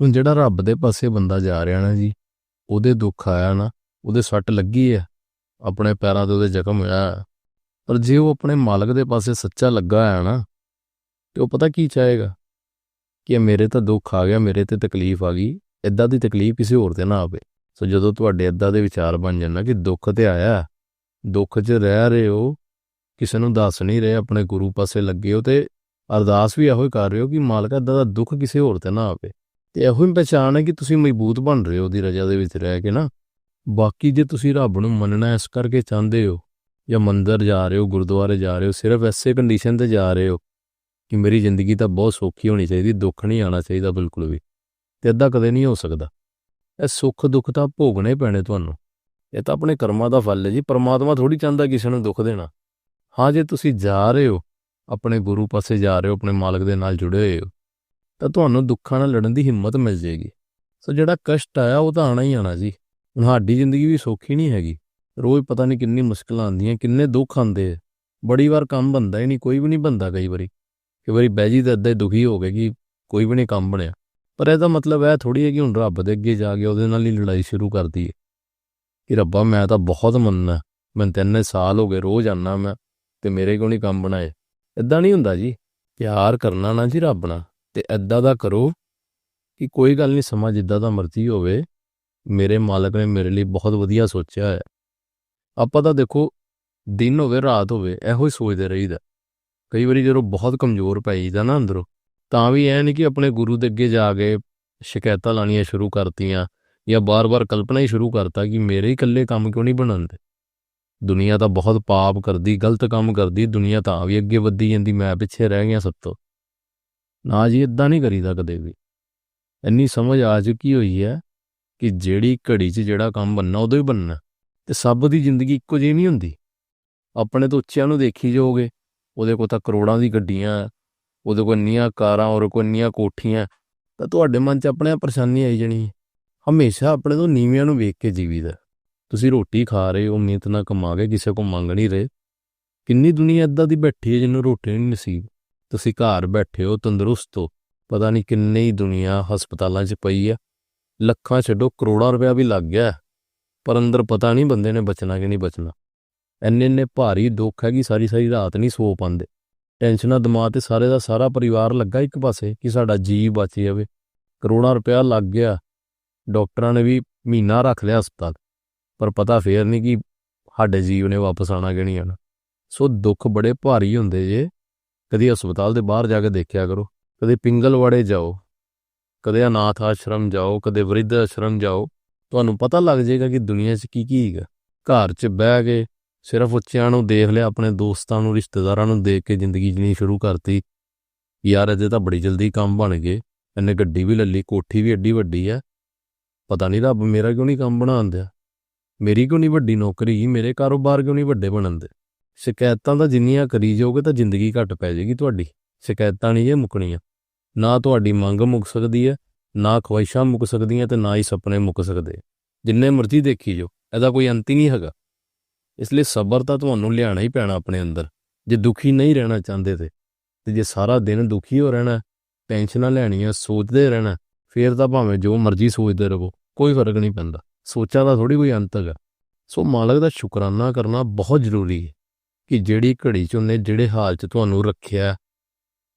ਹੁਣ ਜਿਹੜਾ ਰੱਬ ਦੇ ਪਾਸੇ ਬੰਦਾ ਜਾ ਰਿਹਾ ਨਾ ਜੀ, ਉਹਦੇ ਦੁੱਖ ਆਇਆ ਨਾ, ਉਹਦੇ ਸੱਟ ਲੱਗੀ ਹੈ ਆਪਣੇ ਪੈਰਾਂ ਤੇ ਉਹਦੇ ਜ਼ਖਮ ਹੋਇਆ ਪਰ ਜੇ ਉਹ ਆਪਣੇ ਮਾਲਕ ਦੇ ਪਾਸੇ ਸੱਚਾ ਲੱਗਾ ਆ ਨਾ, ਤੇ ਉਹ ਪਤਾ ਕੀ ਚਾਹੇਗਾ? ਕਿ ਮੇਰੇ ਤਾਂ ਦੁੱਖ ਆ ਗਿਆ, ਮੇਰੇ ਤੇ ਤਕਲੀਫ ਆ ਗਈ ਇਦਾਂ ਦੀ ਤਕਲੀਫ ਕਿਸੇ ਹੋਰ ਤੇ ਨਾ ਆਵੇ। ਸੋ ਜਦੋਂ ਤੁਹਾਡੇ ਇਦਾਂ ਦੇ ਵਿਚਾਰ ਬਣ ਜਾਣ ਨਾ ਕਿ ਦੁੱਖ ਤੇ ਆਇਆ, ਦੁੱਖ 'ਚ ਰਹਿ ਰਹੇ ਹੋ, ਕਿਸੇ ਨੂੰ ਦੱਸ ਨਹੀਂ ਰਹੇ, ਆਪਣੇ ਗੁਰੂ ਪਾਸੇ ਲੱਗੇ ਹੋ ਤੇ ਅਰਦਾਸ ਵੀ ਇਹੋ ਹੀ ਕਰ ਰਹੇ ਹੋ ਕਿ ਮਾਲਕਾ ਇਦਾਂ ਦਾ ਦੁੱਖ ਕਿਸੇ ਹੋਰ ਤੇ ਨਾ ਆਵੇ। ਤੇ ਇਹੋ ਹੀ ਪਛਾਣ ਹੈ ਕਿ ਤੁਸੀਂ ਮਜ਼ਬੂਤ ਬਣ ਰਹੇ ਹੋ ਉਹਦੀ ਰਜਾ ਦੇ ਵਿੱਚ ਰਹਿ ਕੇ ਨਾ। ਬਾਕੀ ਜੇ ਤੁਸੀਂ ਰੱਬ ਨੂੰ ਮੰਨਣਾ ਇਸ ਕਰਕੇ ਚਾਹੁੰਦੇ ਹੋ ਜਾਂ ਮੰਦਰ ਜਾ ਰਹੇ ਹੋ, ਗੁਰਦੁਆਰੇ ਜਾ ਰਹੇ ਹੋ, ਸਿਰਫ ਐਸੇ ਕੰਡੀਸ਼ਨ ਤੇ ਜਾ ਰਹੇ ਹੋ ਕਿ ਮੇਰੀ ਜ਼ਿੰਦਗੀ ਤਾਂ ਬਹੁਤ ਸੌਖੀ ਹੋਣੀ ਚਾਹੀਦੀ, ਦੁੱਖ ਨਹੀਂ ਆਣਾ ਚਾਹੀਦਾ ਬਿਲਕੁਲ ਵੀ ਤੇ ਇਦਾਂ ਕਦੇ ਨਹੀਂ ਹੋ ਸਕਦਾ। ਇਹ ਸੁੱਖ ਦੁੱਖ ਤਾਂ ਭੋਗਣੇ ਪੈਣੇ ਤੁਹਾਨੂੰ। ਇਹ ਤਾਂ ਆਪਣੇ ਕਰਮਾਂ ਦਾ ਫਲ ਹੈ ਜੀ, ਪਰਮਾਤਮਾ ਥੋੜੀ ਚਾਹੁੰਦਾ ਕਿਸੇ ਨੂੰ ਦੁੱਖ ਦੇਣਾ। ਹਾਂ, ਜੇ ਤੁਸੀਂ ਜਾ ਰਹੇ ਹੋ, ਆਪਣੇ ਗੁਰੂ ਪਾਸੇ ਜਾ ਰਹੇ ਹੋ, ਆਪਣੇ ਮਾਲਕ ਦੇ ਨਾਲ ਜੁੜੇ ਹੋਏ ਹੋ ਤਾਂ ਤੁਹਾਨੂੰ ਦੁੱਖਾਂ ਨਾਲ ਲੜਨ ਦੀ ਹਿੰਮਤ ਮਿਲ ਜੇਗੀ ਸੋ ਜਿਹੜਾ ਕਸ਼ਟ ਆਇਆ, ਉਹ ਤਾਂ ਆਣਾ ਹੀ ਆਣਾ ਜੀ। ਹੁਣ ਸਾਡੀ ਜ਼ਿੰਦਗੀ ਵੀ ਸੌਖੀ ਨਹੀਂ ਹੈਗੀ। ਰੋਜ਼ ਪਤਾ ਨਹੀਂ ਕਿੰਨੀ ਮੁਸ਼ਕਲਾਂ ਆਉਂਦੀਆਂ, ਕਿੰਨੇ ਦੁੱਖ ਆਉਂਦੇ ਆ। ਬੜੀ ਵਾਰ ਕੰਮ ਬੰਦਾ ਹੀ ਨਹੀਂ, ਕੋਈ ਵੀ ਨਹੀਂ ਬੰਦਾ ਕਈ ਵਾਰੀ। ਕਈ ਵਾਰੀ ਬਹਿਜੀ ਤਾਂ ਅੱਧਾ ਹੀ ਦੁਖੀ ਹੋ ਗਏ ਕਿ ਕੋਈ ਵੀ ਨਹੀਂ ਕੰਮ ਬਣਿਆ। ਪਰ ਇਹਦਾ ਮਤਲਬ ਇਹ ਥੋੜੀ ਹੈ ਕਿ ਹੁਣ ਰੱਬ ਦੇ ਅੱਗੇ ਜਾ ਕੇ ਉਹਦੇ ਨਾਲ ਹੀ ਲੜਾਈ ਸ਼ੁਰੂ ਕਰਦੀ ਹੈ ਕਿ ਰੱਬਾ, ਮੈਂ ਤਾਂ ਬਹੁਤ ਮੰਨਣਾ ਮੈਂ ਤਿੰਨੇ ਸਾਲ ਹੋ ਗਏ, ਰੋਜ਼ ਆਨਾ ਮੈਂ ਤੇ ਮੇਰੇ ਕੋਲ ਨਹੀਂ ਕੰਮ ਬਣਾਏ। ਇਦਾਂ ਨਹੀਂ ਹੁੰਦਾ ਜੀ। ਪਿਆਰ ਕਰਨਾ ਨਾ ਜੀ ਰੱਬ ਨਾਲ। ਤੇ ਐਦਾਂ ਦਾ ਕਰੋ ਕਿ ਕੋਈ ਗੱਲ ਨਹੀਂ, ਸਮਾਂ ਜਿੱਦਾਂ ਦਾ ਮਰਜ਼ੀ ਹੋਵੇ, ਮੇਰੇ ਮਾਲਕ ਨੇ ਮੇਰੇ ਲਈ ਬਹੁਤ ਵਧੀਆ ਸੋਚਿਆ ਹੈ। ਆਪਾਂ ਤਾਂ ਦੇਖੋ, ਦਿਨ ਹੋਵੇ, ਰਾਤ ਹੋਵੇ, ਇਹੋ ਹੀ ਸੋਚਦੇ ਰਹੀਦਾ। ਕਈ ਵਾਰੀ ਜਦੋਂ ਬਹੁਤ ਕਮਜ਼ੋਰ ਪੈ ਜਾਂਦਾ ਨਾ ਅੰਦਰੋਂ, ਤਾਂ ਵੀ ਐ ਨਹੀਂ ਕਿ ਆਪਣੇ ਗੁਰੂ ਦੇ ਅੱਗੇ ਜਾ ਕੇ ਸ਼ਿਕਾਇਤਾਂ ਲਾਣੀਆਂ ਸ਼ੁਰੂ ਕਰਤੀਆਂ ਜਾਂ ਬਾਰ-ਬਾਰ ਕਲਪਨਾ ਹੀ ਸ਼ੁਰੂ ਕਰਤਾ ਕਿ ਮੇਰੇ ਹੀ ਇਕੱਲੇ ਕੰਮ ਕਿਉਂ ਨਹੀਂ ਬਣਨਦੇ? ਦੁਨੀਆ ਤਾਂ ਬਹੁਤ ਪਾਪ ਕਰਦੀ, ਗਲਤ ਕੰਮ ਕਰਦੀ, ਦੁਨੀਆ ਤਾਂ ਵੀ ਅੱਗੇ ਵੱਧਦੀ ਜਾਂਦੀ, ਮੈਂ ਪਿੱਛੇ ਰਹਿ ਗਿਆ ਸਭ ਤੋਂ। ਨਾ ਜੀ ਇਦਾਂ ਨਹੀਂ ਕਰੀਦਾ ਕਦੇ ਵੀ। ਇੰਨੀ ਸਮਝ ਆ ਚੁੱਕੀ ਹੋਈ ਹੈ ਕਿ ਜਿਹੜੀ ਘੜੀ 'ਚ ਜਿਹੜਾ ਕੰਮ ਬੰਨਣਾ ਉਦੋਂ ਹੀ ਬੰਨਣਾ ਤੇ ਸਭ ਦੀ ਜ਼ਿੰਦਗੀ ਇੱਕੋ ਜਿਹੀ ਨਹੀਂ ਹੁੰਦੀ। ਆਪਣੇ ਤੋਂ ਉੱਚਿਆਂ ਨੂੰ ਦੇਖੀ ਜਾਓਗੇ, ਉਹਦੇ ਕੋਲ ਤਾਂ ਕਰੋੜਾਂ ਦੀ ਗੱਡੀਆਂ ਉਹਦੇ ਕੋਲ ਇੰਨੀਆਂ ਕਾਰਾਂ ਔਰ ਕੋਲ ਇੰਨੀਆਂ ਕੋਠੀਆਂ ਤਾਂ ਤੁਹਾਡੇ ਮਨ 'ਚ ਆਪਣੇ ਆਪ ਪਰੇਸ਼ਾਨੀ ਆਈ ਜਾਣੀ ਹੈ। ਹਮੇਸ਼ਾ ਆਪਣੇ ਤੋਂ ਨੀਵਿਆਂ ਨੂੰ ਵੇਖ ਕੇ ਜੀਵੀਦਾ ਤੁਸੀਂ ਰੋਟੀ ਖਾ ਰਹੇ ਹੋ, ਮਿਹਨਤ ਨਾਲ ਕਮਾ ਕੇ ਕਿਸੇ ਕੋ ਮੰਗ ਨਹੀਂ ਰਹੇ। ਕਿੰਨੀ ਦੁਨੀਆ ਇਦਾਂ ਦੀ ਬੈਠੀ ਹੈ ਜਿਹਨੂੰ ਰੋਟੀ ਨਹੀਂ ਨਸੀਬ। ਤੁਸੀਂ ਘਰ ਬੈਠੇ ਹੋ, ਤੰਦਰੁਸਤ ਹੋ, ਪਤਾ ਨਹੀਂ ਕਿੰਨੀ ਹੀ ਦੁਨੀਆ ਹਸਪਤਾਲਾਂ 'ਚ ਪਈ ਆ। ਲੱਖਾਂ ਛੱਡੋ, ਕਰੋੜਾਂ ਰੁਪਇਆ ਵੀ ਲੱਗ ਗਿਆ। ਪਰ ਅੰਦਰ ਪਤਾ ਨਹੀਂ ਬੰਦੇ ਨੇ ਬਚਣਾ ਕਿ ਨਹੀਂ ਬਚਣਾ। ਇੰਨੇ ਇੰਨੇ ਭਾਰੀ ਦੁੱਖ ਹੈ ਕਿ ਸਾਰੀ ਸਾਰੀ ਰਾਤ ਨਹੀਂ ਸੋ ਪਾਉਂਦੇ। ਟੈਨਸ਼ਨਾਂ ਦਿਮਾਗ ਤੇ ਸਾਰੇ ਦਾ ਸਾਰਾ ਪਰਿਵਾਰ ਲੱਗਾ ਇੱਕ ਪਾਸੇ ਕਿ ਸਾਡਾ ਜੀ ਬਚ ਜਾਵੇ। ਕਰੋੜਾਂ ਰੁਪਇਆ ਲੱਗ ਗਿਆ। ਡਾਕਟਰਾਂ ਨੇ ਵੀ ਮਹੀਨਾ ਰੱਖ ਲਿਆ ਹਸਪਤਾਲ। ਪਰ ਪਤਾ ਫੇਰ ਨਹੀਂ ਕਿ ਸਾਡੇ ਜੀਵ ਨੇ ਵਾਪਸ ਆਣਾ ਕਿ ਨਹੀਂ ਆਣਾ ਸੋ ਦੁੱਖ ਬੜੇ ਭਾਰੀ ਹੁੰਦੇ ਜੇ। ਕਦੀ ਹਸਪਤਾਲ ਦੇ ਬਾਹਰ ਜਾ ਕੇ ਦੇਖਿਆ ਕਰੋ, ਕਦੇ ਪਿੰਗਲਵਾੜੇ ਜਾਓ, ਕਦੇ ਅਨਾਥ ਆਸ਼ਰਮ ਜਾਓ, ਕਦੇ ਵਰਿੱਧ ਆਸ਼ਰਮ ਜਾਓ, ਤੁਹਾਨੂੰ ਪਤਾ ਲੱਗ ਜਾਏਗਾ ਕਿ ਦੁਨੀਆ 'ਚ ਕੀ ਕੀ ਹੈਗਾ। ਘਰ 'ਚ ਬਹਿ ਕੇ ਸਿਰਫ ਉੱਚਿਆਂ ਨੂੰ ਦੇਖ ਲਿਆ, ਆਪਣੇ ਦੋਸਤਾਂ ਨੂੰ, ਰਿਸ਼ਤੇਦਾਰਾਂ ਨੂੰ ਦੇਖ ਕੇ ਜ਼ਿੰਦਗੀ ਜੀਣੀ ਸ਼ੁਰੂ ਕਰਤੀ। ਯਾਰ ਇਹਦੇ ਤਾਂ ਬੜੀ ਜਲਦੀ ਕੰਮ ਬਣ ਗਏ ਇਹਨੇ ਗੱਡੀ ਵੀ ਲੱਲੀ ਕੋਠੀ ਵੀ ਏਡੀ ਵੱਡੀ ਹੈ ਪਤਾ ਨਹੀਂ ਰੱਬ ਮੇਰਾ ਕਿਉਂ ਨਹੀਂ ਕੰਮ ਬਣਾਉਣ ਦਿਆ ਮੇਰੀ ਕਿਉਂ ਨਹੀਂ ਵੱਡੀ ਨੌਕਰੀ? ਮੇਰੇ ਕਾਰੋਬਾਰ ਕਿਉਂ ਨਹੀਂ ਵੱਡੇ ਬਣਨ ਦੇ? ਸ਼ਿਕਾਇਤਾਂ ਤਾਂ ਜਿੰਨੀਆਂ ਕਰੀ ਜਾਓਗੇ ਤਾਂ ਜ਼ਿੰਦਗੀ ਘੱਟ ਪੈ ਜਾਏਗੀ ਤੁਹਾਡੀ। ਸ਼ਿਕਾਇਤਾਂ ਨਹੀਂ ਇਹ ਮੁੱਕਣੀਆਂ। ਨਾ ਤੁਹਾਡੀ ਮੰਗ ਮੁੱਕ ਸਕਦੀ ਹੈ, ਨਾ ਖਵਾਇਸ਼ਾਂ ਮੁੱਕ ਸਕਦੀਆਂ ਤੇ ਨਾ ਹੀ ਸੁਪਨੇ ਮੁੱਕ ਸਕਦੇ। ਜਿੰਨੇ ਮਰਜ਼ੀ ਦੇਖੀ ਜੋ ਇਹਦਾ ਕੋਈ ਅੰਤ ਹੀ ਨਹੀਂ ਹੈਗਾ। ਇਸ ਲਈ ਸਬਰ ਤਾਂ ਤੁਹਾਨੂੰ ਲਿਆਣਾ ਹੀ ਪੈਣਾ ਆਪਣੇ ਅੰਦਰ। ਜੇ ਦੁਖੀ ਨਹੀਂ ਰਹਿਣਾ ਚਾਹੁੰਦੇ ਤੇ ਤੇ ਜੇ ਸਾਰਾ ਦਿਨ ਦੁਖੀ ਹੋ ਰਹਿਣਾ, ਟੈਨਸ਼ਨਾਂ ਲੈਣੀਆਂ, ਸੋਚਦੇ ਰਹਿਣਾ, ਫੇਰ ਤਾਂ ਭਾਵੇਂ ਜੋ ਮਰਜ਼ੀ ਸੋਚਦੇ ਰਹੋ, ਕੋਈ ਫ਼ਰਕ ਨਹੀਂ ਪੈਂਦਾ। ਸੋਚਾਂ ਦਾ ਥੋੜੀ ਕੋਈ ਅੰਤ ਹੈਗਾ। ਸੋ ਮਾਲਕ ਦਾ ਸ਼ੁਕਰਾਨਾ ਕਰਨਾ ਬਹੁਤ ਜ਼ਰੂਰੀ ਹੈ। ਕਿ ਜਿਹੜੀ ਘੜੀ 'ਚ ਉਹਨੇ ਜਿਹੜੇ ਹਾਲ 'ਚ ਤੁਹਾਨੂੰ ਰੱਖਿਆ,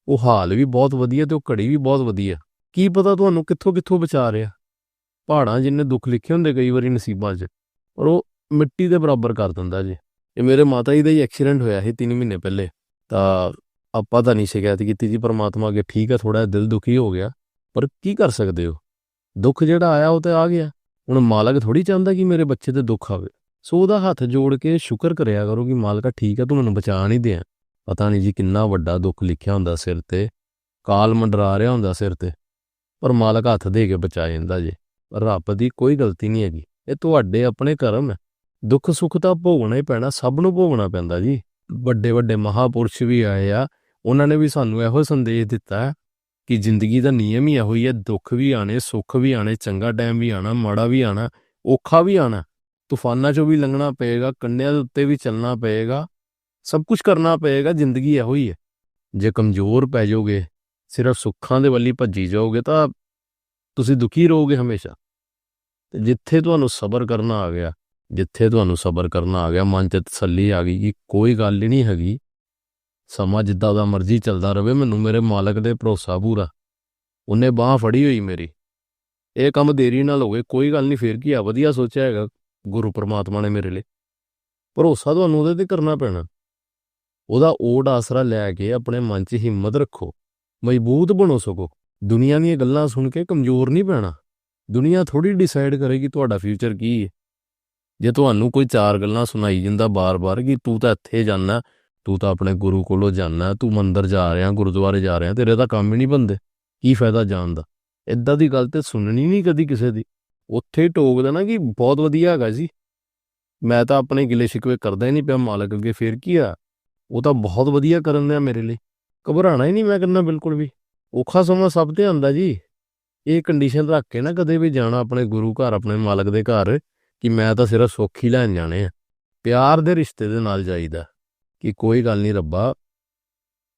ਉਹ ਹਾਲ ਵੀ ਬਹੁਤ ਵਧੀਆ ਤੇ ਉਹ ਘੜੀ ਵੀ ਬਹੁਤ ਵਧੀਆ। ਕੀ ਪਤਾ ਤੁਹਾਨੂੰ ਕਿੱਥੋਂ ਕਿੱਥੋਂ ਬਚਾ ਰਿਹਾ? ਪਹਾੜਾਂ ਜਿੰਨੇ ਦੁੱਖ ਲਿਖੇ ਹੁੰਦੇ ਕਈ ਵਾਰੀ ਨਸੀਬਾਂ 'ਚ, ਪਰ ਉਹ ਮਿੱਟੀ ਦੇ ਬਰਾਬਰ ਕਰ ਦਿੰਦਾ ਜੀ। ਇਹ ਮੇਰੇ ਮਾਤਾ ਜੀ ਦਾ ਹੀ ਐਕਸੀਡੈਂਟ ਹੋਇਆ ਸੀ 3 ਮਹੀਨੇ ਪਹਿਲੇ, ਤਾਂ ਆਪਾਂ ਤਾਂ ਨਹੀਂ ਸ਼ਿਕਾਇਤ ਕੀਤੀ ਜੀ, ਪਰਮਾਤਮਾ ਅੱਗੇ ਠੀਕ ਹੈ ਥੋੜਾ ਦਿਲ ਦੁਖੀ ਹੋ ਗਿਆ, ਪਰ ਕੀ ਕਰ ਸਕਦੇ ਹੋ? ਦੁੱਖ ਜਿਹੜਾ ਆਇਆ ਉਹ ਤੇ ਆ ਗਿਆ। ਹੁਣ ਮਾਲਕ ਥੋੜੀ ਚਾਹੁੰਦਾ ਕਿ ਮੇਰੇ ਬੱਚੇ ਤੇ ਦੁੱਖ ਆਵੇ। ਸੋ ਉਹਦਾ ਹੱਥ ਜੋੜ ਕੇ ਸ਼ੁਕਰ ਕਰਿਆ ਕਰੋ ਕਿ ਮਾਲਕਾ ਠੀਕ ਹੈ ਤੂੰ ਮੈਨੂੰ ਬਚਾ ਨਹੀਂ ਦਿਆ। ਪਤਾ ਨਹੀਂ ਜੀ ਕਿੰਨਾ ਵੱਡਾ ਦੁੱਖ ਲਿਖਿਆ ਹੁੰਦਾ ਸਿਰ ਤੇ, ਕਾਲ ਮੰਡਰਾ ਰਿਹਾ ਹੁੰਦਾ ਸਿਰ ਤੇ, ਪਰ ਮਾਲਕ ਹੱਥ ਦੇ ਕੇ ਬਚਾ ਜਾਂਦਾ ਜੀ। ਰੱਬ ਦੀ ਕੋਈ ਗਲਤੀ ਨਹੀਂ ਹੈਗੀ। ਇਹ ਤੁਹਾਡੇ ਆਪਣੇ ਕਰਮ ਹੈ। ਦੁੱਖ ਸੁੱਖ ਤਾਂ ਭੋਗਣਾ ਹੀ ਪੈਣਾ, ਸਭ ਨੂੰ ਭੋਗਣਾ ਪੈਂਦਾ ਜੀ। ਵੱਡੇ ਵੱਡੇ ਮਹਾਪੁਰਸ਼ ਵੀ ਆਏ ਆ, ਉਹਨਾਂ ਨੇ ਵੀ ਸਾਨੂੰ ਇਹੋ ਸੰਦੇਸ਼ ਦਿੱਤਾ ਕਿ ਜ਼ਿੰਦਗੀ ਦਾ ਨਿਯਮ ਹੀ ਇਹੋ ਹੀ ਹੈ, ਦੁੱਖ ਵੀ ਆਣੇ ਸੁੱਖ ਵੀ ਆਣੇ ਚੰਗਾ ਟਾਈਮ ਵੀ ਆਣਾ ਮਾੜਾ ਵੀ ਆਣਾ ਔਖਾ ਵੀ ਆਣਾ ਤੂਫਾਨਾਂ 'ਚੋਂ ਵੀ ਲੰਘਣਾ ਪਏਗਾ ਕੰਨਿਆਂ ਦੇ ਉੱਤੇ ਵੀ ਚੱਲਣਾ ਪਏਗਾ, ਸਭ ਕੁਝ ਕਰਨਾ ਪਏਗਾ, ਜ਼ਿੰਦਗੀ ਇਹੋ ਹੀ ਹੈ। ਜੇ ਕਮਜ਼ੋਰ ਪੈ ਜਾਓਗੇ, ਸਿਰਫ ਸੁੱਖਾਂ ਦੇ ਵੱਲੀ ਭੱਜੀ ਜਾਓਗੇ, ਤਾਂ ਤੁਸੀਂ ਦੁਖੀ ਰਹੋਗੇ ਹਮੇਸ਼ਾ। ਤੇ ਜਿੱਥੇ ਤੁਹਾਨੂੰ ਸਬਰ ਕਰਨਾ ਆ ਗਿਆ, ਜਿੱਥੇ ਤੁਹਾਨੂੰ ਸਬਰ ਕਰਨਾ ਆ ਗਿਆ, ਮਨ 'ਚ ਤਸੱਲੀ ਆ ਗਈ ਕਿ ਕੋਈ ਗੱਲ ਹੀ ਨਹੀਂ ਹੈਗੀ। ਸਮਾਂ ਜਿੱਦਾਂ ਦਾ ਮਰਜ਼ੀ ਚੱਲਦਾ ਰਵੇ, ਮੈਨੂੰ ਮੇਰੇ ਮਾਲਕ ਦੇ ਭਰੋਸਾ ਪੂਰਾ। ਉਹਨੇ ਬਾਹ ਫੜੀ ਹੋਈ ਮੇਰੀ। ਇਹ ਕੰਮ ਦੇਰੀ ਨਾਲ ਹੋਵੇ ਕੋਈ ਗੱਲ ਨਹੀਂ, ਫੇਰ ਕੀ ਆ? ਵਧੀਆ ਸੋਚਿਆ ਹੈਗਾ। ਗੁਰੂ ਪਰਮਾਤਮਾ ਨੇ ਮੇਰੇ ਲਈ। ਭਰੋਸਾ ਤੁਹਾਨੂੰ ਉਹਦੇ ਤੇ ਕਰਨਾ ਪੈਣਾ। ਉਹਦਾ ਓਟ ਆਸਰਾ ਲੈ ਕੇ ਆਪਣੇ ਮਨ 'ਚ ਹਿੰਮਤ ਰੱਖੋ। ਮਜ਼ਬੂਤ ਬਣੋ ਸਕੋ ਦੁਨੀਆ ਦੀਆਂ ਗੱਲਾਂ ਸੁਣ ਕੇ ਕਮਜ਼ੋਰ ਨਹੀਂ ਪੈਣਾ। ਦੁਨੀਆ ਥੋੜੀ ਡਿਸਾਈਡ ਕਰੇਗੀ ਤੁਹਾਡਾ ਫਿਊਚਰ ਕੀ ਹੈ। ਜੇ ਤੁਹਾਨੂੰ ਕੋਈ ਚਾਰ ਗੱਲਾਂ ਸੁਣਾਈ ਜਾਂਦਾ ਬਾਰ-ਬਾਰ ਕਿ ਤੂੰ ਤਾਂ ਇੱਥੇ ਜਾਣਾ ਤੂੰ ਤਾਂ ਆਪਣੇ ਗੁਰੂ ਕੋਲੋਂ ਜਾਣਾ ਤੂੰ ਮੰਦਰ ਜਾ ਰਿਹਾ, ਗੁਰਦੁਆਰੇ ਜਾ ਰਿਹਾ, ਤੇਰੇ ਤਾਂ ਕੰਮ ਹੀ ਨਹੀਂ ਬੰਦੇ ਕੀ ਫਾਇਦਾ ਜਾਣ ਦਾ? ਇਦਾਂ ਦੀ ਗੱਲ ਤੇ ਸੁਣਨੀ ਨਹੀਂ ਕਦੀ ਕਿਸੇ ਦੀ। ਉੱਥੇ ਟੋਕ ਦੇਣਾ ਕਿ ਬਹੁਤ ਵਧੀਆ ਹੈਗਾ ਜੀ। ਮੈਂ ਤਾਂ ਆਪਣੇ ਗਿਲੇ ਸ਼ਿਕਵੇ ਕਰਦਾ ਹੀ ਨਹੀਂ ਪਿਆ ਮਾਲਕ ਅੱਗੇ, ਫੇਰ ਕੀ ਆ? ਉਹ ਤਾਂ ਬਹੁਤ ਵਧੀਆ ਕਰਨ ਦਿਆ ਮੇਰੇ ਲਈ। ਘਬਰਾਣਾ ਹੀ ਨਹੀਂ ਮੈਂ ਕਰਨਾ ਬਿਲਕੁਲ ਵੀ। ਔਖਾ ਸਮਾਂ ਸਭ ਤੇ ਆਂਦਾ ਜੀ। ਇਹ ਕੰਡੀਸ਼ਨ ਰੱਖ ਕੇ ਨਾ ਕਦੇ ਵੀ ਜਾਣਾ ਆਪਣੇ ਗੁਰੂ ਘਰ, ਆਪਣੇ ਮਾਲਕ ਦੇ ਘਰ, ਕਿ ਮੈਂ ਤਾਂ ਸਿਰਫ ਸੁੱਖ ਹੀ ਲੈਣ ਜਾਣੇ ਆ। ਪਿਆਰ ਦੇ ਰਿਸ਼ਤੇ ਦੇ ਨਾਲ ਜਾਈਦਾ। ਕਿ ਕੋਈ ਗੱਲ ਨਹੀਂ ਰੱਬਾ,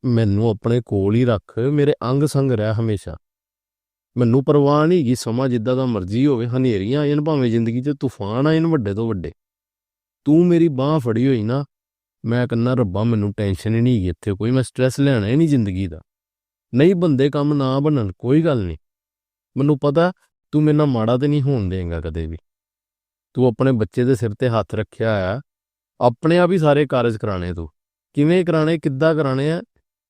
ਮੈਨੂੰ ਆਪਣੇ ਕੋਲ ਹੀ ਰੱਖ। ਮੇਰੇ ਅੰਗ ਸੰਗ ਰਹਿ ਹਮੇਸ਼ਾ। ਮੈਨੂੰ ਪਰਵਾਹ ਨਹੀਂ ਕਿ ਸਮਾਂ ਜਿੱਦਾਂ ਦਾ ਮਰਜ਼ੀ ਹੋਵੇ, ਹਨੇਰੀਆਂ ਆਇਨ ਭਾਵੇਂ ਜ਼ਿੰਦਗੀ 'ਚ ਤੂਫਾਨ ਆਇਨ ਵੱਡੇ ਤੋਂ ਵੱਡੇ। ਤੂੰ ਮੇਰੀ ਬਾਹ ਫੜੀ ਹੋਈ ਨਾ, ਮੈਂ ਕਹਿੰਦਾ, ਰੱਬਾ, ਮੈਨੂੰ ਟੈਨਸ਼ਨ ਹੀ ਨਹੀਂ ਹੈਗੀ ਇੱਥੇ ਕੋਈ, ਮੈਂ ਸਟ੍ਰੈਸ ਲੈਣਾ ਹੀ ਨਹੀਂ ਜ਼ਿੰਦਗੀ ਦਾ। ਨਹੀਂ, ਬੰਦੇ ਕੰਮ ਨਾ ਬਣਨ, ਕੋਈ ਗੱਲ ਨਹੀਂ। ਮੈਨੂੰ ਪਤਾ, ਤੂੰ ਮੇਰੇ ਨਾਲ ਮਾੜਾ ਤੇ ਨਹੀਂ ਹੋਣ ਦੇਂਗਾ ਕਦੇ ਵੀ। ਤੂੰ ਆਪਣੇ ਬੱਚੇ ਦੇ ਸਿਰ ਤੇ ਹੱਥ ਰੱਖਿਆ ਆ। ਆਪਣੇ ਆਪ ਹੀ ਸਾਰੇ ਕਾਰਜ ਕਰਾਣੇ ਤੂੰ। ਕਿਵੇਂ ਕਰਾਣੇ ਕਿੱਦਾਂ ਕਰਾਣੇ ਆ,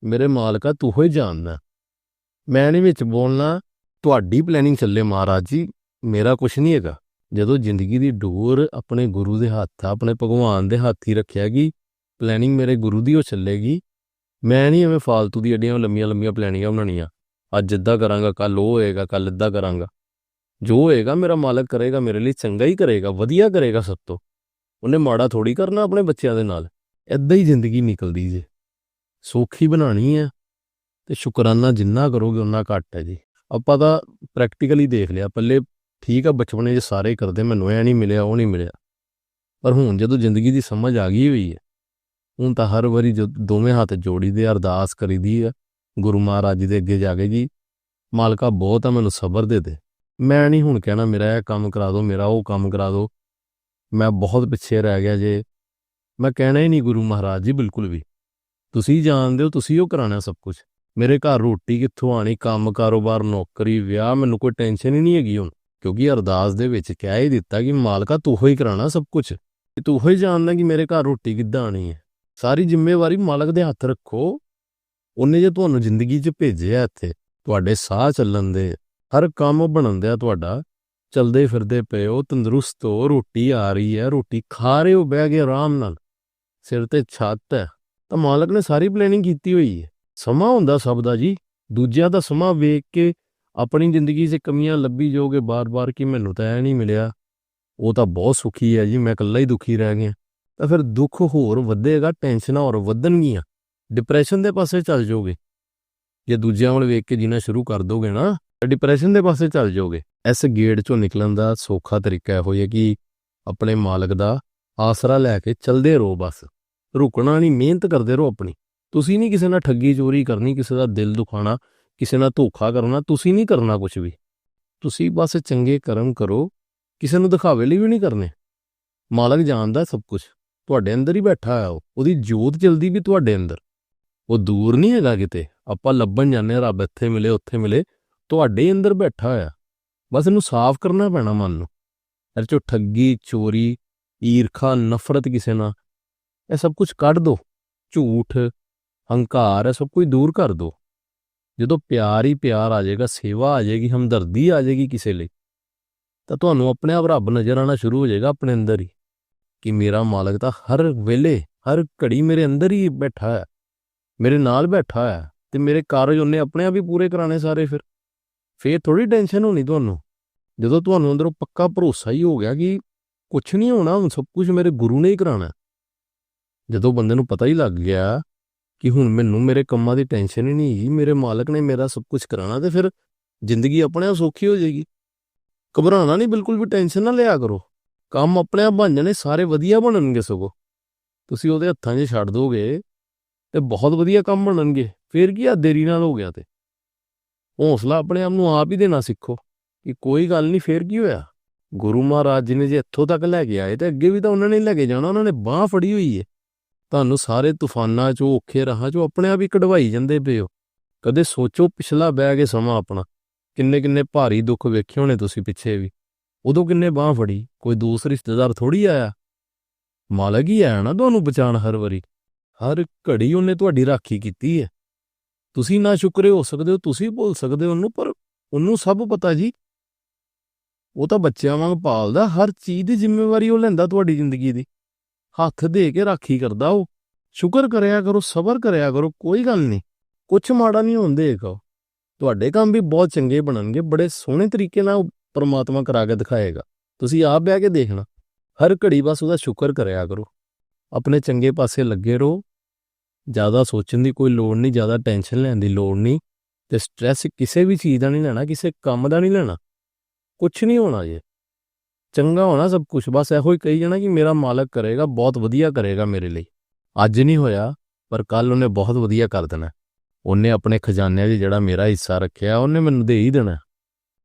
ਮੇਰੇ ਮਾਲਕਾ, ਤੂੰ ਹੀ ਜਾਣਦਾ। ਮੈਂ ਨਹੀਂ ਵਿੱਚ ਬੋਲਣਾ ਤੁਹਾਡੀ ਪਲੈਨਿੰਗ ਚੱਲੇ ਮਹਾਰਾਜ ਜੀ, ਮੇਰਾ ਕੁਝ ਨਹੀਂ ਹੈਗਾ। ਜਦੋਂ ਜ਼ਿੰਦਗੀ ਦੀ ਡੋਰ ਆਪਣੇ ਗੁਰੂ ਦੇ ਹੱਥ ਆਪਣੇ ਭਗਵਾਨ ਦੇ ਹੱਥ ਹੀ ਰੱਖਿਆ ਕਿ ਪਲੈਨਿੰਗ ਮੇਰੇ ਗੁਰੂ ਦੀ ਉਹ ਚੱਲੇਗੀ। ਮੈਂ ਨਹੀਂ ਐਵੇਂ ਫਾਲਤੂ ਦੀ ਅੱਡੀਆਂ ਲੰਮੀਆਂ ਲੰਮੀਆਂ ਪਲੈਨਿੰਗਾਂ ਬਣਾਉਣੀਆਂ। ਅੱਜ ਇੱਦਾਂ ਕਰਾਂਗਾ ਕੱਲ ਉਹ ਹੋਏਗਾ ਕੱਲ ਇੱਦਾਂ ਕਰਾਂਗਾ। ਜੋ ਹੋਏਗਾ ਮੇਰਾ ਮਾਲਕ ਕਰੇਗਾ, ਮੇਰੇ ਲਈ ਚੰਗਾ ਹੀ ਕਰੇਗਾ, ਵਧੀਆ ਕਰੇਗਾ ਸਭ ਤੋਂ। ਉਹਨੇ ਮਾੜਾ ਥੋੜੀ ਕਰਨਾ ਆਪਣੇ ਬੱਚਿਆਂ ਦੇ ਨਾਲ। ਐਦਾਂ ਹੀ ਜ਼ਿੰਦਗੀ ਨਿਕਲਦੀ ਜੇ। ਸੌਖੀ ਬਣਾਣੀ ਹੈ ਤੇ ਸ਼ੁਕਰਾਨਾ ਜਿੰਨਾ ਕਰੋਗੇ ਉਨਾ ਘੱਟ ਹੈ ਜੀ। ਆਪਾਂ ਤਾਂ ਪ੍ਰੈਕਟੀਕਲੀ ਦੇਖ ਲਿਆ, ਪੱਲੇ ਠੀਕ ਆ, ਬਚਪਨੇ 'ਚ ਸਾਰੇ ਕਰਦੇ, ਮੈਨੂੰ ਐ ਨਹੀਂ ਮਿਲਿਆ, ਉਹ ਨਹੀਂ ਮਿਲਿਆ। ਪਰ ਹੁਣ ਜਦੋਂ ਜ਼ਿੰਦਗੀ ਦੀ ਸਮਝ ਆ ਗਈ ਹੋਈ ਹੈ, ਹੁਣ ਤਾਂ ਹਰ ਵਾਰੀ ਜੋ ਦੋਵੇਂ ਹੱਥ ਜੋੜੀ ਦੇ ਅਰਦਾਸ ਕਰੀਦੀ ਆ, ਗੁਰੂ ਮਹਾਰਾਜ ਜੀ ਦੇ ਅੱਗੇ ਜਾ ਕੇ ਜੀ, ਮਾਲਕਾ ਬਹੁਤ ਆ, ਮੈਨੂੰ ਸਬਰ ਦੇ ਦੇ। ਮੈਂ ਨਹੀਂ ਹੁਣ ਕਹਿਣਾ, ਮੇਰਾ ਇਹ ਕੰਮ ਕਰਾ ਦਿਓ ਮੇਰਾ ਉਹ ਕੰਮ ਕਰਾ ਦਿਓ ਮੈਂ ਬਹੁਤ ਪਿੱਛੇ ਰਹਿ ਗਿਆ ਜੇ। ਮੈਂ ਕਹਿਣਾ ਹੀ ਨਹੀਂ ਗੁਰੂ ਮਹਾਰਾਜ ਜੀ, ਬਿਲਕੁਲ ਵੀ। ਤੁਸੀਂ ਜਾਣਦੇ ਹੋ, ਤੁਸੀਂ ਉਹ ਕਰਾਣਾ ਸਭ ਕੁਝ ਮੇਰੇ ਘਰ ਰੋਟੀ ਕਿੱਥੋਂ ਆਣੀ, ਕੰਮ ਕਾਰੋਬਾਰ, ਨੌਕਰੀ, ਵਿਆਹ, ਮੈਨੂੰ ਕੋਈ ਟੈਨਸ਼ਨ ਹੀ ਨਹੀਂ ਹੈਗੀ ਹੁਣ। ਕਿਉਂਕਿ ਅਰਦਾਸ ਦੇ ਵਿੱਚ ਕਹਿ ਹੀ ਦਿੱਤਾ ਕਿ ਮਾਲਕਾ ਤੂੰ ਹੀ ਕਰਾਣਾ ਸਭ ਕੁਝ ਤੇ ਤੂੰ ਹੀ ਜਾਣਦਾ ਕਿ ਮੇਰੇ ਘਰ ਰੋਟੀ ਕਿੱਦਾਂ ਆਣੀ ਹੈ। ਸਾਰੀ ਜ਼ਿੰਮੇਵਾਰੀ ਮਾਲਕ ਦੇ ਹੱਥ ਰੱਖੋ। ਉਹਨੇ ਜੇ ਤੁਹਾਨੂੰ ਜ਼ਿੰਦਗੀ 'ਚ ਭੇਜਿਆ ਇੱਥੇ, ਤੁਹਾਡੇ ਸਾਹ ਚੱਲਣ ਦੇ, ਹਰ ਕੰਮ ਬਣਨ ਦਿਆ ਤੁਹਾਡਾ, ਚਲਦੇ ਫਿਰਦੇ ਪਏ ਹੋ, ਤੰਦਰੁਸਤ ਹੋ, ਰੋਟੀ ਆ ਰਹੀ ਹੈ, ਰੋਟੀ ਖਾ ਰਹੇ ਹੋ, ਬਹਿ ਕੇ ਆਰਾਮ ਨਾਲ। ਸਿਰ ਤੇ ਛੱਤ ਹੈ। ਤਾਂ ਮਾਲਕ ਨੇ ਸਾਰੀ ਪਲੈਨਿੰਗ ਕੀਤੀ ਹੋਈ ਹੈ। ਸਮਾਂ ਹੁੰਦਾ ਸਭ ਦਾ ਜੀ। ਦੂਜਿਆਂ ਦਾ ਸਮਾਂ ਵੇਖ ਕੇ ਆਪਣੀ ਜ਼ਿੰਦਗੀ 'ਚ ਕਮੀਆਂ ਲੱਭੀ ਜਾਓਗੇ ਬਾਰ-ਬਾਰ ਕਿ ਮੈਨੂੰ ਤਾਂ ਐ ਨਹੀਂ ਮਿਲਿਆ। ਉਹ ਤਾਂ ਬਹੁਤ ਸੁਖੀ ਹੈ ਜੀ, ਮੈਂ ਇਕੱਲਾ ਹੀ ਦੁਖੀ ਰਹਿ ਗਿਆ। ਤਾਂ ਫਿਰ ਦੁੱਖ ਹੋਰ ਵਧੇਗਾ, ਟੈਨਸ਼ਨਾਂ ਹੋਰ ਵਧਣਗੀਆਂ। ਡਿਪਰੈਸ਼ਨ ਦੇ ਪਾਸੇ ਚੱਲ ਜਾਓਗੇ। ਜੇ ਦੂਜਿਆਂ ਵੱਲ ਵੇਖ ਕੇ ਜੀਣਾ ਸ਼ੁਰੂ ਕਰ ਦੋਗੇ ਨਾ, ਤਾਂ ਡਿਪਰੈਸ਼ਨ ਦੇ ਪਾਸੇ ਚੱਲ ਜਾਓਗੇ। ਇਸ ਗੇੜ ਚੋਂ ਨਿਕਲਣ ਦਾ ਸੌਖਾ ਤਰੀਕਾ ਇਹੋ ਹੈ ਕਿ ਆਪਣੇ ਮਾਲਕ ਦਾ ਆਸਰਾ ਲੈ ਕੇ ਚੱਲਦੇ ਰਹੋ ਬਸ। ਰੁਕਣਾ ਨਹੀਂ, ਮਿਹਨਤ ਕਰਦੇ ਰਹੋ ਆਪਣੀ। ਤੁਸੀਂ ਨਹੀਂ ਕਿਸੇ ਨਾਲ ਠੱਗੀ ਚੋਰੀ ਕਰਨੀ, ਕਿਸੇ ਦਾ ਦਿਲ ਦੁਖਾਣਾ ਕਿਸੇ ਨਾਲ ਧੋਖਾ ਕਰਨਾ, ਤੁਸੀਂ ਨਹੀਂ ਕਰਨਾ ਕੁਝ ਵੀ। ਤੁਸੀਂ ਬਸ ਚੰਗੇ ਕਰਮ ਕਰੋ, ਕਿਸੇ ਨੂੰ ਦਿਖਾਵੇ ਲਈ ਵੀ ਨਹੀਂ ਕਰਨੇ। ਮਾਲਕ ਜਾਣਦਾ ਸਭ ਕੁਝ ਤੁਹਾਡੇ ਅੰਦਰ ਹੀ ਬੈਠਾ ਹੈ ਉਹ। ਉਹਦੀ ਜੋਤ ਜਲਦੀ ਵੀ ਤੁਹਾਡੇ ਅੰਦਰ। ਉਹ ਦੂਰ ਨਹੀਂ ਹੈਗਾ ਕਿਤੇ। ਆਪਾਂ ਲੱਭਣ ਜਾਂਦੇ ਹਾਂ, ਰੱਬ ਇੱਥੇ ਮਿਲੇ, ਉੱਥੇ ਮਿਲੇ। ਤੁਹਾਡੇ ਅੰਦਰ ਬੈਠਾ ਹੋਇਆ। ਬਸ ਇਹਨੂੰ ਸਾਫ਼ ਕਰਨਾ ਪੈਣਾ ਮਨ ਨੂੰ। ਇਹ ਚੋਂ ਠੱਗੀ, ਚੋਰੀ, ਈਰਖਾ, ਨਫ਼ਰਤ ਕਿਸੇ ਨਾਲ। ਇਹ ਸਭ ਕੁਝ ਕੱਢ ਦੋ। ਝੂਠ ਹੰਕਾਰ ਹੈ, ਸਭ ਕੁਝ ਦੂਰ ਕਰ ਦੋ। ਜਦੋਂ ਪਿਆਰ ਹੀ ਪਿਆਰ ਆ ਜਾਏਗਾ, ਸੇਵਾ ਆ ਜਾਏਗੀ, ਹਮਦਰਦੀ ਆ ਜਾਏਗੀ ਕਿਸੇ ਲਈ, ਤਾਂ ਤੁਹਾਨੂੰ ਆਪਣੇ ਆਪ ਰੱਬ ਨਜ਼ਰ ਆਣਾ ਸ਼ੁਰੂ ਹੋ ਜਾਏਗਾ ਆਪਣੇ ਅੰਦਰ ਹੀ, ਕਿ ਮੇਰਾ ਮਾਲਕ ਤਾਂ ਹਰ ਵੇਲੇ, ਹਰ ਘੜੀ ਮੇਰੇ ਅੰਦਰ ਹੀ ਬੈਠਾ ਹੈ, ਮੇਰੇ ਨਾਲ ਬੈਠਾ ਹੈ, ਤੇ ਮੇਰੇ ਕਾਰਜ ਉਹਨੇ ਆਪਣੇ ਆਪ ਹੀ ਪੂਰੇ ਕਰਾਣੇ ਸਾਰੇ ਫਿਰ। ਫੇਰ ਥੋੜੀ ਟੈਨਸ਼ਨ ਹੋਣੀ ਤੁਹਾਨੂੰ, ਜਦੋਂ ਤੁਹਾਨੂੰ ਅੰਦਰੋਂ ਪੱਕਾ ਭਰੋਸਾ ਹੀ ਹੋ ਗਿਆ ਕਿ ਕੁਝ ਨਹੀਂ ਹੋਣਾ, ਹੁਣ ਸਭ ਕੁਝ ਮੇਰੇ ਗੁਰੂ ਨੇ ਹੀ ਕਰਾਣਾ ਜਦੋਂ ਬੰਦੇ ਨੂੰ ਪਤਾ ਹੀ ਲੱਗ ਗਿਆ ਕਿ ਹੁਣ ਮੈਨੂੰ ਮੇਰੇ ਕੰਮਾਂ ਦੀ ਟੈਨਸ਼ਨ ਹੀ ਨਹੀਂ ਹੈਗੀ, ਮੇਰੇ ਮਾਲਕ ਨੇ ਮੇਰਾ ਸਭ ਕੁਝ ਕਰਾਣਾ ਤੇ ਫਿਰ ਜ਼ਿੰਦਗੀ ਆਪਣੇ ਆਪ ਸੌਖੀ ਹੋ ਜਾਏਗੀ। ਘਬਰਾਣਾ ਨਹੀਂ, ਬਿਲਕੁਲ ਵੀ ਟੈਨਸ਼ਨ ਨਾ ਲਿਆ ਕਰੋ। ਕੰਮ ਆਪਣੇ ਆਪ ਬਣ ਜਾਣੇ, ਸਾਰੇ ਵਧੀਆ ਬਣਨਗੇ ਸਗੋਂ। ਤੁਸੀਂ ਉਹਦੇ ਹੱਥਾਂ 'ਚ ਛੱਡ ਦੋਗੇ ਤੇ ਬਹੁਤ ਵਧੀਆ ਕੰਮ ਬਣਨਗੇ, ਫੇਰ ਕੀ ਆ, ਦੇਰੀ ਨਾਲ ਹੋ ਗਿਆ ਤੇ। ਹੌਸਲਾ ਆਪਣੇ ਆਪ ਨੂੰ ਆਪ ਹੀ ਦੇਣਾ ਸਿੱਖੋ ਕਿ ਕੋਈ ਗੱਲ ਨਹੀਂ, ਫੇਰ ਕੀ ਹੋਇਆ? ਗੁਰੂ ਮਹਾਰਾਜ ਜੀ ਨੇ ਜੇ ਇੱਥੋਂ ਤੱਕ ਲੈ ਕੇ ਆਏ ਤੇ ਅੱਗੇ ਵੀ ਤਾਂ ਉਹਨਾਂ ਨੇ ਲੈ ਕੇ ਜਾਣਾ, ਉਹਨਾਂ ਨੇ ਬਾਹ ਫੜੀ ਹੋਈ ਹੈ ਤੁਹਾਨੂੰ ਸਾਰੇ ਤੂਫਾਨਾਂ ਚੋਂ ਔਖੇ ਰਾਹਾਂ ਚੋਂ ਆਪਣੇ ਆਪ ਹੀ ਕਢਵਾਈ ਜਾਂਦੇ ਪਏ ਹੋ। ਕਦੇ ਸੋਚੋ ਪਿਛਲਾ ਬਹਿ ਕੇ ਸਮਾਂ ਆਪਣਾ। ਕਿੰਨੇ ਕਿੰਨੇ ਭਾਰੀ ਦੁੱਖ ਵੇਖੇ ਹੋਣੇ ਤੁਸੀਂ ਪਿੱਛੇ ਵੀ। ਉਦੋਂ ਕਿੰਨੇ ਬਾਹ ਫੜੀ, ਕੋਈ ਦੂਸਰਾ ਰਿਸ਼ਤੇਦਾਰ ਥੋੜੀ ਆਇਆ। ਮਾਲਕ ਹੀ ਆਇਆ ਨਾ ਤੁਹਾਨੂੰ ਬਚਾਣ ਹਰ ਵਾਰੀ। ਹਰ ਘੜੀ ਉਹਨੇ ਤੁਹਾਡੀ ਰਾਖੀ ਕੀਤੀ ਹੈ ਤੁਸੀਂ ਨਾ ਸ਼ੁਕਰੇ ਹੋ ਸਕਦੇ ਹੋ, ਤੁਸੀਂ ਭੁੱਲ ਸਕਦੇ ਹੋ ਉਹਨੂੰ, ਪਰ ਉਹਨੂੰ ਸਭ ਪਤਾ ਜੀ। ਉਹ ਤਾਂ ਬੱਚਿਆਂ ਵਾਂਗ ਪਾਲਦਾ, ਹਰ ਚੀਜ਼ ਦੀ ਜ਼ਿੰਮੇਵਾਰੀ ਉਹ ਲੈਂਦਾ ਤੁਹਾਡੀ ਜ਼ਿੰਦਗੀ ਦੀ। ਹੱਥ ਦੇ ਕੇ ਰਾਖੀ ਕਰਦਾ ਉਹ। ਸ਼ੁਕਰ ਕਰਿਆ ਕਰੋ, ਸਬਰ ਕਰਿਆ ਕਰੋ, ਕੋਈ ਗੱਲ ਨਹੀਂ। ਕੁਝ ਮਾੜਾ ਨਹੀਂ ਹੁੰਦੇ ਕਹੋ ਤੁਹਾਡੇ ਕੰਮ ਵੀ ਬਹੁਤ ਚੰਗੇ ਬਣਨਗੇ, ਬੜੇ ਸੋਹਣੇ ਤਰੀਕੇ ਨਾਲ ਉਹ ਪ੍ਰਮਾਤਮਾ ਕਰਾ ਕੇ ਦਿਖਾਏਗਾ। ਤੁਸੀਂ ਆਪ ਬਹਿ ਕੇ ਦੇਖਣਾ। ਹਰ ਘੜੀ ਬਸ ਉਹਦਾ ਸ਼ੁਕਰ ਕਰਿਆ ਕਰੋ। ਆਪਣੇ ਚੰਗੇ ਪਾਸੇ ਲੱਗੇ ਰਹੋ। ਜ਼ਿਆਦਾ ਸੋਚਣ ਦੀ ਕੋਈ ਲੋੜ ਨਹੀਂ, ਜ਼ਿਆਦਾ ਟੈਨਸ਼ਨ ਲੈਣ ਦੀ ਲੋੜ ਨਹੀਂ। ਤੇ ਸਟ੍ਰੈਸ ਕਿਸੇ ਵੀ ਚੀਜ਼ ਦਾ ਨਹੀਂ ਲੈਣਾ, ਕਿਸੇ ਕੰਮ ਦਾ ਨਹੀਂ ਲੈਣਾ। ਕੁਝ ਨਹੀਂ ਹੋਣਾ ਜੇ। ਚੰਗਾ ਹੋਣਾ ਸਭ ਕੁਝ ਬਸ ਇਹੋ ਹੀ ਕਹੀ ਜਾਣਾ ਕਿ ਮੇਰਾ ਮਾਲਕ ਕਰੇਗਾ, ਬਹੁਤ ਵਧੀਆ ਕਰੇਗਾ ਮੇਰੇ ਲਈ। ਅੱਜ ਨਹੀਂ ਹੋਇਆ, ਪਰ ਕੱਲ ਉਹਨੇ ਬਹੁਤ ਵਧੀਆ ਕਰ ਦੇਣਾ। ਉਹਨੇ ਆਪਣੇ ਖਜ਼ਾਨੇ 'ਚ ਜਿਹੜਾ ਮੇਰਾ ਹਿੱਸਾ ਰੱਖਿਆ, ਉਹਨੇ ਮੈਨੂੰ ਦੇ ਹੀ ਦੇਣਾ।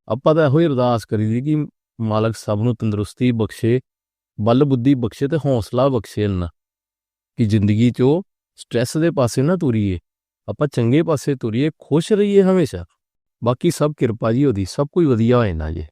ਆਪਾਂ ਤਾਂ ਇਹੋ ਹੀ ਅਰਦਾਸ ਕਰੀਦੀ ਕਿ ਮਾਲਕ ਸਭ ਨੂੰ ਤੰਦਰੁਸਤੀ ਬਖਸ਼ੇ, ਬਲ ਬੁੱਧੀ ਬਖਸ਼ੇ ਤੇ ਹੌਸਲਾ ਬਖਸ਼ੇ ਨਾ। ਕਿ ਜ਼ਿੰਦਗੀ 'ਚ ਉਹ ਸਟ੍ਰੈਸ ਦੇ ਪਾਸੇ ਨਾ ਤੁਰੀਏ। ਆਪਾਂ ਚੰਗੇ ਪਾਸੇ ਤੁਰੀਏ, ਖੁਸ਼ ਰਹੀਏ ਹਮੇਸ਼ਾ। ਬਾਕੀ ਸਭ ਕਿਰਪਾ ਜੀ ਉਹਦੀ, ਸਭ ਕੁਝ ਵਧੀਆ ਹੋਏ ਨਾ ਜੀ।